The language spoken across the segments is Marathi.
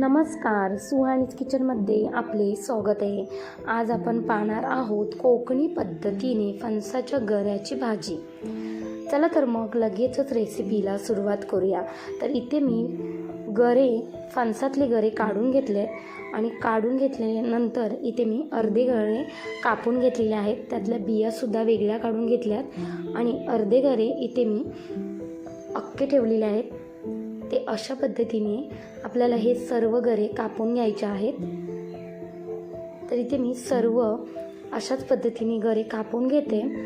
नमस्कार सुहाणीज किचनमध्ये आपले स्वागत आहे. आज आपण पाहणार आहोत कोकणी पद्धतीने फणसाच्या गऱ्याची भाजी. चला तर मग लगेचच रेसिपीला सुरुवात करूया. तर इथे मी गरे फणसातले गरे काढून घेतले आणि काढून घेतल्यानंतर इथे मी अर्धे गरे कापून घेतलेले आहेत. त्यातल्या बियासुद्धा वेगळ्या काढून घेतल्यात आणि अर्धे गरे इथे मी अख्खे ठेवलेले आहेत. ते अशा पद्धतीने आपल्याला हे सर्व गरे कापून घ्यायचे आहेत. तर इथे मी सर्व अशाच पद्धतीने गरे कापून घेते.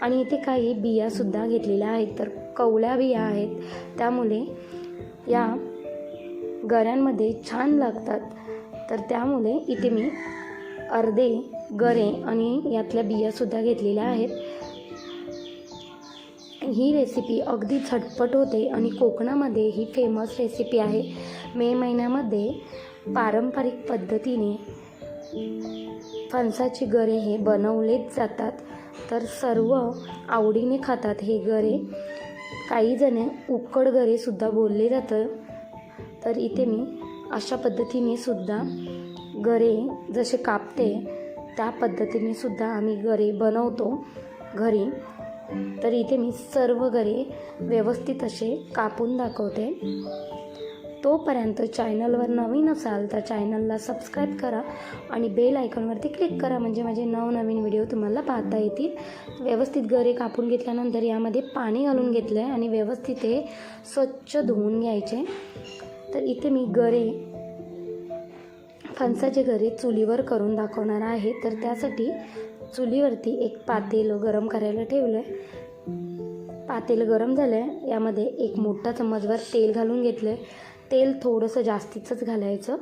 आणि इथे काही बियासुद्धा घेतलेल्या आहेत. तर कवळ्या बिया आहेत. त्यामुळे या गऱ्यांमध्ये छान लागतात. तर त्यामुळे इथे मी अर्धे गरे आणि यातल्या बियासुद्धा घेतलेल्या आहेत. ही रेसिपी अगदी झटपट होते आणि कोकणामध्ये ही फेमस रेसिपी आहे. मे महिन्यामध्ये पारंपरिक पद्धतीने फणसाचे गरे हे बनवलेच जातात. तर सर्व आवडीने खातात हे गरे. काही जण उकड गरेसुद्धा बोलले जातं. तर इथे मी अशा पद्धतीने सुद्धा गरे जसे कापते त्या पद्धतीने सुद्धा आम्ही गरे बनवतो घरी. तर इथे मी सर्व गरे व्यवस्थित असे कापून दाखवते. तोपर्यंत चॅनलवर नवीन असाल तर चॅनलला सबस्क्राईब करा आणि बेल आयकॉनवरती क्लिक करा म्हणजे माझे नवनवीन व्हिडिओ तुम्हाला पाहता येतील. व्यवस्थित गरे कापून घेतल्यानंतर यामध्ये पाणी घालून घेतलं आहे आणि व्यवस्थित हे स्वच्छ धुवून घ्यायचे. तर इथे मी गरे फणसाचे गरे चुलीवर करून दाखवणार आहे. तर त्यासाठी चुलीवरती एक पातेल गरम करायला ठेवलं आहे पातेल गरम झालं आहे यामध्ये एक मोठा चम्मचभर तेल घालून घेतलं आहे तेल थोडंसं जास्तीचंच घालायचं.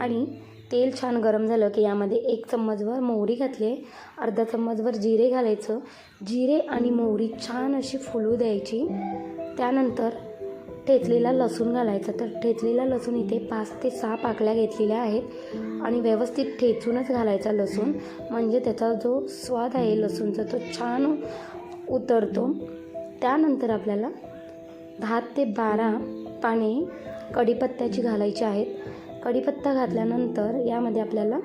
आणि तेल छान गरम झालं की यामध्ये एक चम्मचभर मोहरी घातली. आहे अर्धा चम्मचभर जिरे घालायचं. जिरे आणि मोहरी छान अशी फुलू द्यायची. त्यानंतर ठेचलेला लसूण घालायचा. तर ठेचलेला लसूण इथे पाच ते सहा पाकळ्या घेतलेल्या आहेत. आणि व्यवस्थित ठेचूनच घालायचा लसूण. म्हणजे त्याचा जो स्वाद आहे लसूणचा तो छान उतरतो. त्यानंतर आपल्याला दहा ते बारा पाने कढीपत्त्याची घालायची आहेत. कढीपत्ता घातल्यानंतर यामध्ये आपल्याला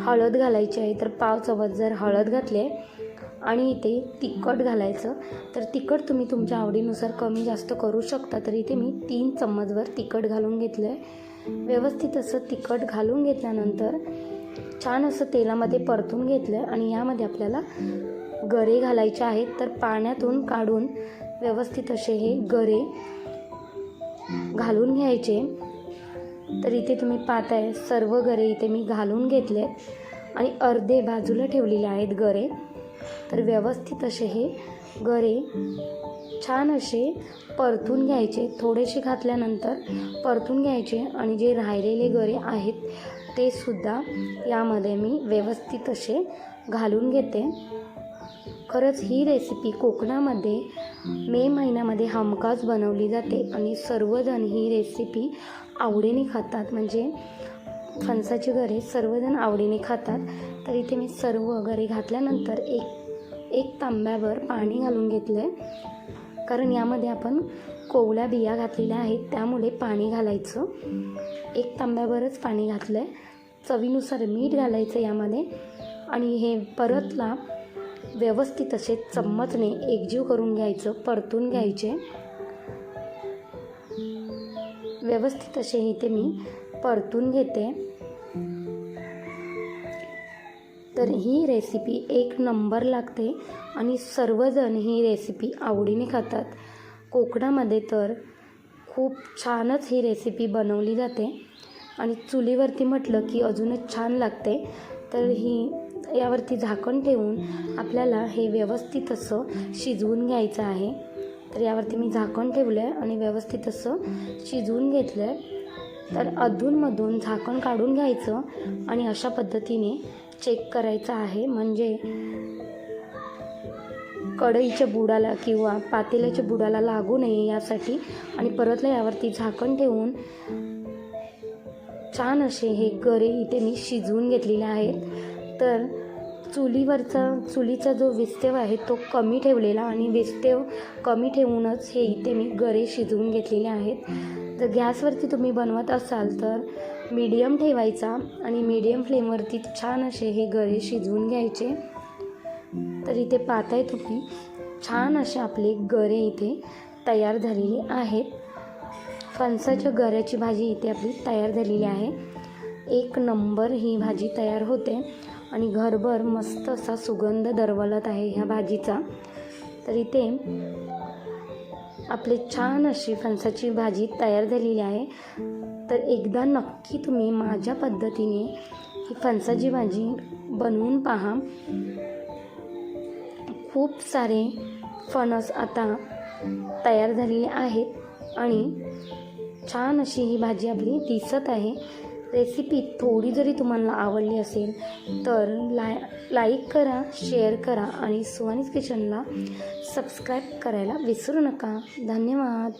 हळद घालायची आहे. तर पाव चमच जर हळद घातले आणि इथे तिखट घालायचं. तर तिखट तुम्ही तुमच्या आवडीनुसार कमी जास्त करू शकता. तर इथे मी तीन चम्मचभर तिखट घालून घेतलं आहे व्यवस्थित असं तिखट घालून घेतल्यानंतर छान असं तेलामध्ये परतून घेतलं आहे आणि यामध्ये आपल्याला गरे घालायचे आहेत. तर पाण्यातून काढून व्यवस्थित असे हे गरे घालून घ्यायचे. तर इथे तुम्ही पाहताय सर्व गरे इथे मी घालून घेतले आणि अर्धे बाजूला ठेवलेले आहेत गरे. तर व्यवस्थित असे हे गरे छान असे परतून घ्यायचे. थोडेसे घातल्यानंतर परतून घ्यायचे आणि जे राहिलेले गरे आहेत ते सुद्धा यामध्ये मी व्यवस्थित असे घालून घेते. खरंच ही रेसिपी कोकणामध्ये मे महिन्यामध्ये हमखास बनवली जाते आणि सर्वजण ही रेसिपी आवडीने खातात. म्हणजे फणसाची घरे सर्वजण आवडीने खातात. तर इथे मी सर्व घरे घातल्यानंतर एक एक तांब्यावर पाणी घालून घेतलं आहे कारण यामध्ये आपण कोवळ्या बिया घातलेल्या आहेत त्यामुळे पाणी घालायचं. एक तांब्यावरच पाणी घातलं आहे चवीनुसार मीठ घालायचं यामध्ये. आणि हे परतला व्यवस्थित असे चम्मचने एकजीव करून घ्यायचं परतून घ्यायचे. व्यवस्थित असे इथे मी परतून घेते. तर ही रेसिपी एक नंबर लागते आणि सर्वजण ही रेसिपी आवडीने खातात. कोकणामध्ये तर खूप छानच ही रेसिपी बनवली जाते. आणि चुलीवरती म्हटलं की अजूनच छान लागते. तर ही यावरती झाकण ठेवून आपल्याला हे व्यवस्थित असं शिजवून घ्यायचं आहे. तर यावरती मी झाकण ठेवलं आहे आणि व्यवस्थित असं शिजवून घेतलं आहे तर अधूनमधून झाकण काढून घ्यायचं आणि अशा पद्धतीने चेक करायचं आहे. म्हणजे कढईच्या बुडाला किंवा पातेल्याच्या बुडाला लागू नये यासाठी आणि परतला यावरती झाकण ठेवून छान असे हे गरे इथे मी शिजवून घेतलेले आहेत. तर चुलीवरचा चुलीचा जो विस्तेव आहे तो कमी ठेवलेला आणि विस्तेव कमी ठेवूनच हे इथे मी गरे शिजवून घेतलेले आहेत. जर गॅसवरती तुम्ही बनवत असाल तर मीडियम ठेवायचा आणि मीडियम फ्लेमवरती छान असे हे गरे शिजवून घ्यायचे. तर इथे पाहताय तुम्ही छान असे आपले गरे इथे तयार झालेले आहेत. फणसाच्या गऱ्याची भाजी इथे आपली तयार झालेली आहे. एक नंबर ही भाजी तयार होते आणि घरभर मस्त असा सुगंध दरवलत आहे ह्या भाजीचा. तर इथे आपली छान अशी फणसाची भाजी तयार झालेली आहे. तर एकदा नक्की तुम्ही माझ्या पद्धतीने ही फणसाची भाजी बनवून पहा. खूप सारे फणस आता तयार झालेले आहेत आणि छान अशी ही भाजी आपली दिसत आहे. रेसिपी थोडी जरी तुम्हाला आवडली असेल तर लाय लाईक करा शेअर करा आणि सुहानीस किचनला सबस्क्राईब करायला विसरू नका. धन्यवाद.